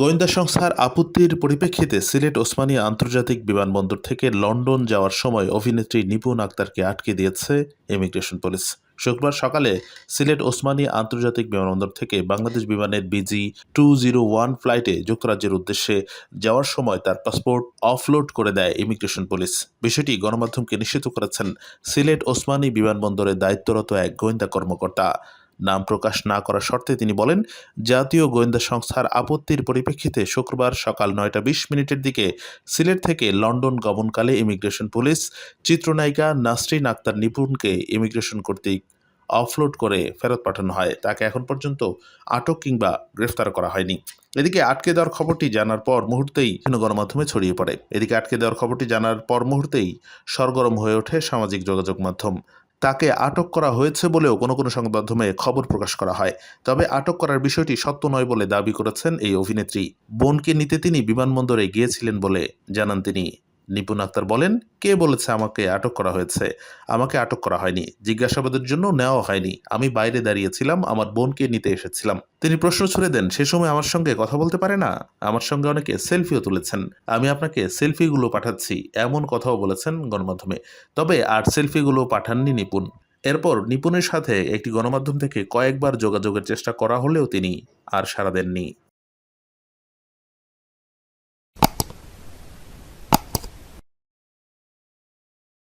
গোয়েন্দা সংস্থার আপত্তির পরিপ্রেক্ষিতে সিলেট ওসমানী আন্তর্জাতিক বিমানবন্দর থেকে লন্ডন যাওয়ার সময় অভিনেত্রী নিপুণ আক্তারকে আটকে দিয়েছে ইমিগ্রেশন পুলিশ। শুক্রবার সকালে সিলেট ওসমানী আন্তর্জাতিক বিমানবন্দর থেকে বাংলাদেশ বিমানের বিজি টু জিরো ওয়ান ফ্লাইটে যুক্তরাজ্যের উদ্দেশ্যে যাওয়ার সময় তার পাসপোর্ট অফলোড করে দেয় ইমিগ্রেশন পুলিশ। বিষয়টি গণমাধ্যমকে নিশ্চিত করেছেন সিলেট ওসমানী বিমানবন্দরে দায়িত্বরত এক গোয়েন্দা কর্মকর্তা। নাম প্রকাশ না করার শর্তে তিনি বলেন, জাতীয় গোয়েন্দা সংস্থার আপত্তির পরিপ্রেক্ষিতে শুক্রবার সকাল নয়টা বিশ মিনিটের দিকে সিলেট থেকে লন্ডন গমনকালে ইমিগ্রেশন পুলিশ চিত্রনায়িকা নাসরিন আক্তার নিপুণকে ইমিগ্রেশন কর্তৃক অফলোড করে ফেরত পাঠানো হয়। তাকে এখন পর্যন্ত আটক কিংবা গ্রেফতার করা হয়নি। এদিকে আটকে দেওয়ার খবরটি জানার পর মুহূর্তেই গণমাধ্যমে ছড়িয়ে পড়ে। এদিকে আটকে দেওয়ার খবরটি জানার পর মুহূর্তেই সরগরম হয়ে ওঠে সামাজিক যোগাযোগ মাধ্যম। তাকে আটক করা হয়েছে বলেও কোনো কোনো সংবাদ মাধ্যমে খবর প্রকাশ করা হয়। তবে আটক করার বিষয়টি সত্য নয় বলে দাবি করেছেন এই অভিনেত্রী। বোনকে নিতে তিনি বিমানবন্দরে গিয়েছিলেন বলে জানান তিনি। নিপুণ আক্তার বলেন, কে বলেছে আমাকে আটক করা হয়েছে? আমাকে আটক করা হয়নি। জিজ্ঞাসাবাদের জন্য নেওয়া হয়নি। আমি বাইরে দাঁড়িয়েছিলাম, আমার বোনকে নিতে এসেছিলাম। তিনি প্রশ্ন ছুড়ে দেন, সে সময় আমার সঙ্গে কথা বলতে পারে না? আমার সঙ্গে অনেকে সেলফিও তুলেছেন। আমি আপনাকে সেলফিগুলো পাঠাচ্ছি। এমন কথাও বলেছেন গণমাধ্যমে। তবে আর সেলফিগুলো পাঠাননি নিপুণ। এরপর নিপুণের সাথে একটি গণমাধ্যম থেকে কয়েকবার যোগাযোগের চেষ্টা করা হলেও তিনি আর সাড়া দেননি।